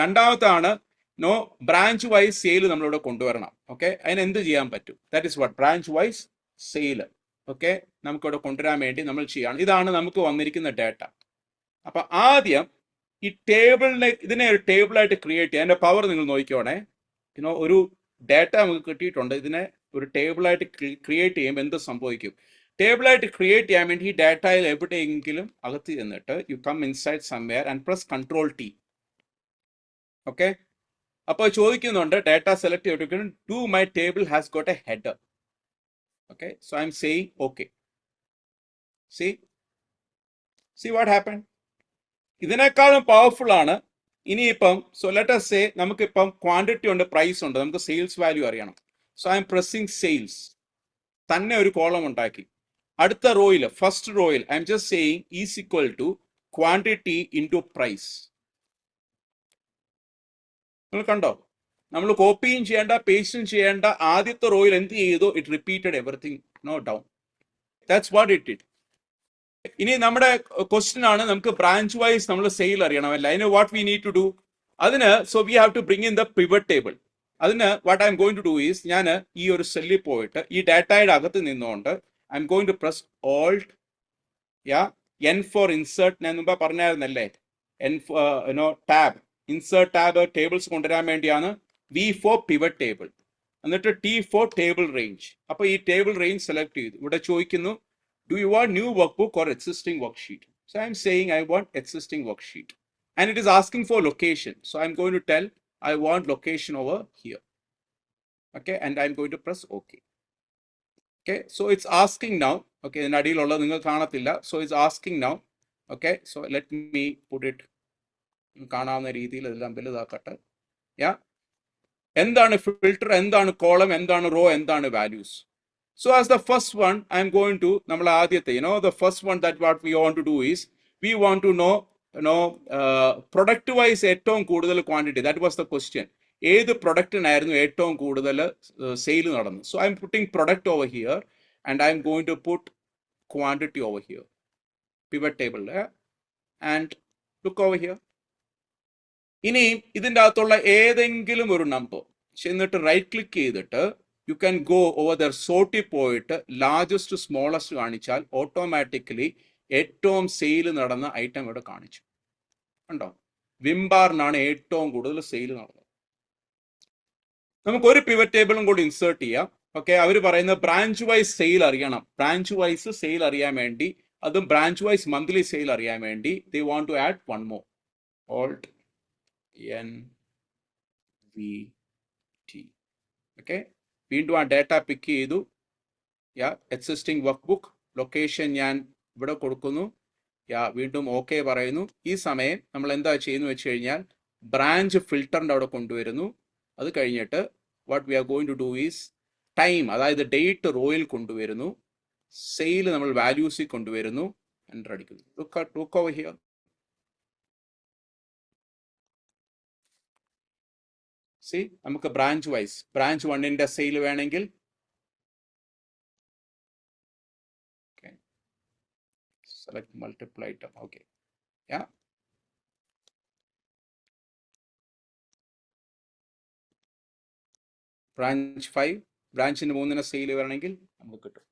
രണ്ടാമത്താണ് no branch wise sale നമ്മളിവിടെ കൊണ്ടുവരണം. Okay അതിന് എന്ത് ചെയ്യാൻ പറ്റും? That is what branch wise sale okay നമുക്കിവിടെ കൊണ്ടുവരാൻ വേണ്ടി നമ്മൾ ചെയ്യണം. ഇതാണ് നമുക്ക് വന്നിരിക്കുന്ന ഡേറ്റ അപ്പൊ ആദ്യം ഈ ടേബിളിനെ ഇതിനെ ഒരു ടേബിളായിട്ട് ക്രിയേറ്റ് ചെയ്യാം. അതിന്റെ പവർ നിങ്ങൾ നോക്കിക്കോണേ. ഇനോ ഒരു ഡേറ്റ നമുക്ക് കിട്ടിയിട്ടുണ്ട്. ഇതിനെ ഒരു ടേബിളായിട്ട് ക്രിയേറ്റ് ചെയ്യുമ്പോൾ എന്ത് സംഭവിക്കും? ടേബിളായിട്ട് ക്രിയേറ്റ് ചെയ്യാൻ വേണ്ടി ഈ ഡാറ്റയിൽ എവിടെയെങ്കിലും അകത്ത് ചെന്നിട്ട് you come inside somewhere and press control T okay? അപ്പോൾ ചോദിക്കുന്നുണ്ട് ഡാറ്റ സെലക്ട് ചെയ്തിരിക്കുന്നു to my table has got a header okay? So I'm saying okay see see what happen ഇതിനേക്കാളും പവർഫുൾ ആണ്. ഇനിയിപ്പം സോ ലെറ്റ് സേ നമുക്കിപ്പം quantity ഉണ്ട് price ഉണ്ട്. നമുക്ക് സെയിൽസ് വാല്യൂ അറിയണം. So I'm pressing sales തന്നെ ഒരു കോളം ഉണ്ടാക്കി. അടുത്ത റോയിൽ first റോയിൽ I'm just saying is equal to quantity into price നിങ്ങൾ കണ്ടോ? നമ്മൾ കോപ്പിയും ചെയ്യേണ്ട പേസ്റ്റും ചെയ്യേണ്ട ആദ്യത്തെ റോയിൽ എന്ത് ചെയ്തു? It repeated everything no down that's what it it ഇനി നമ്മുടെ ക്വസ്റ്റ്യൻ ആണ് നമുക്ക് ബ്രാഞ്ച് വൈസ് നമ്മൾ സെയിൽ അറിയണമല്ല അതിന് what we need to do അതിന് so we have to bring in the pivot table അതിന് what I'm going to do is ഞാൻ ഈ ഒരു സെല്ലിൽ പോയിട്ട് ഈ ഡാറ്റയുടെ അകത്ത് നിന്നുകൊണ്ട് I'm going to press alt yeah N four insert ഞാൻ മുമ്പ് പറഞ്ഞായിരുന്നല്ലേ? N no tab insert tab tables കൊണ്ടുവരാൻ വേണ്ടിയാണ് വി ഫോർ പിവറ്റ് ടേബിൾ എന്നിട്ട് ടി ഫോർ ടേബിൾ റേഞ്ച് അപ്പൊ ഈ ടേബിൾ റേഞ്ച് സെലക്ട് ചെയ്തു ഇവിടെ ചോദിക്കുന്നു do you want new workbook or existing worksheet? So I'm saying I want existing worksheet. And it is asking for location. So I'm going to tell I want location over here. Okay, and I'm going to press okay Okay, so it's asking now. Okay, ഇതിനടിയിലുള്ള നിങ്ങൾ കാണത്തില്ല so it's asking now okay so let me put it കാണാവുന്ന രീതിയിൽ ഇതെല്ലാം വലുതാക്കട്ടെ. യാ എന്താണ് filter എന്താണ് column എന്താണ് row എന്താണ് values so as the first one I'm going to നമ്മൾ ആദ്യത്തെ know the first one that what we want to do is we want to know uh, product wise ഏറ്റവും കൂടുതൽ quantity that was the question ഏത് പ്രൊഡക്റ്റിനായിരുന്നു ഏറ്റവും കൂടുതൽ sale നടന്നു so I'm putting product over here and I'm going to put quantity over here pivot ടേബിളിൽ and look over here ഇനി ഇതിന്റെ അകത്തുള്ള ഏതെങ്കിലും ഒരു നമ്പർ എന്നിട്ട് റൈറ്റ് ക്ലിക്ക് ചെയ്തിട്ട് you can go over there sort പോയിട്ട് ലാർജസ്റ്റ് സ്മോളസ്റ്റ് കാണിച്ചാൽ ഓട്ടോമാറ്റിക്കലി ഏറ്റവും സെയിൽ നടന്ന ഐറ്റം ഇവിടെ കാണിച്ചു. കണ്ടോ? വിംബാറിനാണ് ഏറ്റവും കൂടുതൽ സെയിൽ നടന്നത്. നമുക്ക് ഒരു പിവറ്റ് ടേബിളും കൂടി ഇൻസേർട്ട് ചെയ്യാം. ഓക്കെ അവർ പറയുന്ന ബ്രാഞ്ച് വൈസ് സെയിൽ അറിയണം. ബ്രാഞ്ച് വൈസ് സെയിൽ അറിയാൻ വേണ്ടി അതും ബ്രാഞ്ച് വൈസ് മന്ത്ലി സെയിൽ അറിയാൻ വേണ്ടി they want to add one more alt N V T okay വീണ്ടും ആ ഡാറ്റ പിക്ക് ചെയ്തു. Yeah existing workbook location ഞാൻ ഇവിടെ കൊടുക്കുന്നു. യാ വീണ്ടും ഓക്കെ പറയുന്നു. ഈ സമയം നമ്മൾ എന്താ ചെയ്യുന്നു വെച്ച് കഴിഞ്ഞാൽ ബ്രാഞ്ച് ഫിൽറ്ററിന്റെ അവിടെ കൊണ്ടുവരുന്നു. അത് കഴിഞ്ഞിട്ട് what we are going to do is time അതായത് ഡേറ്റ് റോയിൽ കൊണ്ടുവരുന്നു. സെയിൽ നമ്മൾ വാല്യൂസിൽ കൊണ്ടുവരുന്നു. എന്റർ അടിക്കുന്നു. Look look over here see നമുക്ക് ബ്രാഞ്ച് വൈസ് ബ്രാഞ്ച് വണ്ണിന്റെ സെയിൽ വേണമെങ്കിൽ select multiple item okay yeah branch five ബ്രാഞ്ചിന് മൂന്നിന് സെയിൽ വരണമെങ്കിൽ നമുക്ക് കിട്ടും.